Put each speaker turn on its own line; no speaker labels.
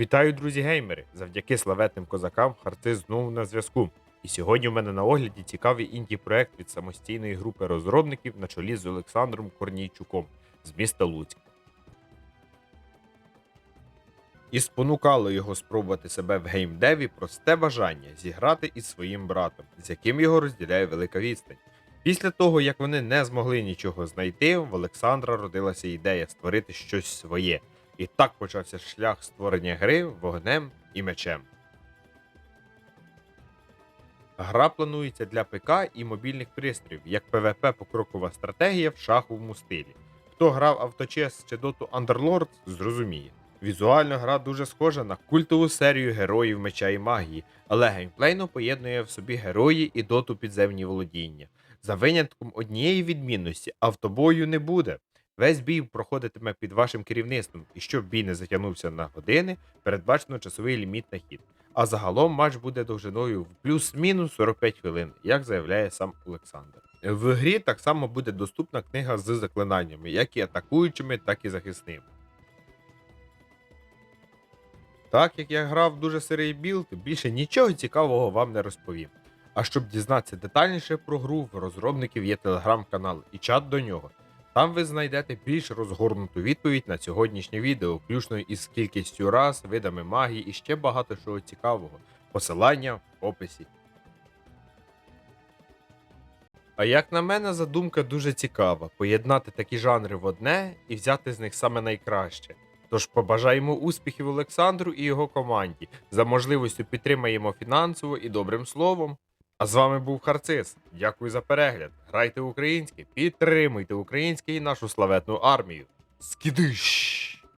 Вітаю, друзі геймери! Завдяки славетним козакам Харциз знову на зв'язку. І сьогодні у мене на огляді цікавий інді-проект від самостійної групи розробників на чолі з Олександром Корнійчуком з міста Луцьк. І спонукало його спробувати себе в геймдеві просте бажання зіграти із своїм братом, з яким його розділяє велика відстань. Після того, як вони не змогли нічого знайти, в Олександра родилася ідея створити щось своє. І так почався шлях створення гри вогнем і мечем. Гра планується для ПК і мобільних пристроїв, як PvP покрокова стратегія в шаховому стилі. Хто грав авточес чи доту Underlords, зрозуміє. Візуально гра дуже схожа на культову серію героїв меча і магії, але геймплейно поєднує в собі герої і доту підземні володіння. За винятком однієї відмінності автобою не буде. Весь бій проходитиме під вашим керівництвом, і щоб бій не затягнувся на години, передбачено часовий ліміт на хід. А загалом матч буде довжиною в плюс-мінус 45 хвилин, як заявляє сам Олександр. В грі так само буде доступна книга з заклинаннями, як і атакуючими, так і захисними. Так як я грав дуже сирий білд, більше нічого цікавого вам не розповім. А щоб дізнатися детальніше про гру, в розробників є телеграм-канал і чат до нього. Там ви знайдете більш розгорнуту відповідь на сьогоднішнє відео, включно із кількістю раз, видами магії і ще багато чого цікавого. Посилання в описі. А як на мене, задумка дуже цікава поєднати такі жанри в одне і взяти з них саме найкраще. Тож побажаємо успіхів Олександру і його команді. За можливістю підтримаємо фінансово і добрим словом. А з вами був Харциз. Дякую за перегляд. Грайте українське, підтримуйте українське і нашу славетну армію. Скидиш!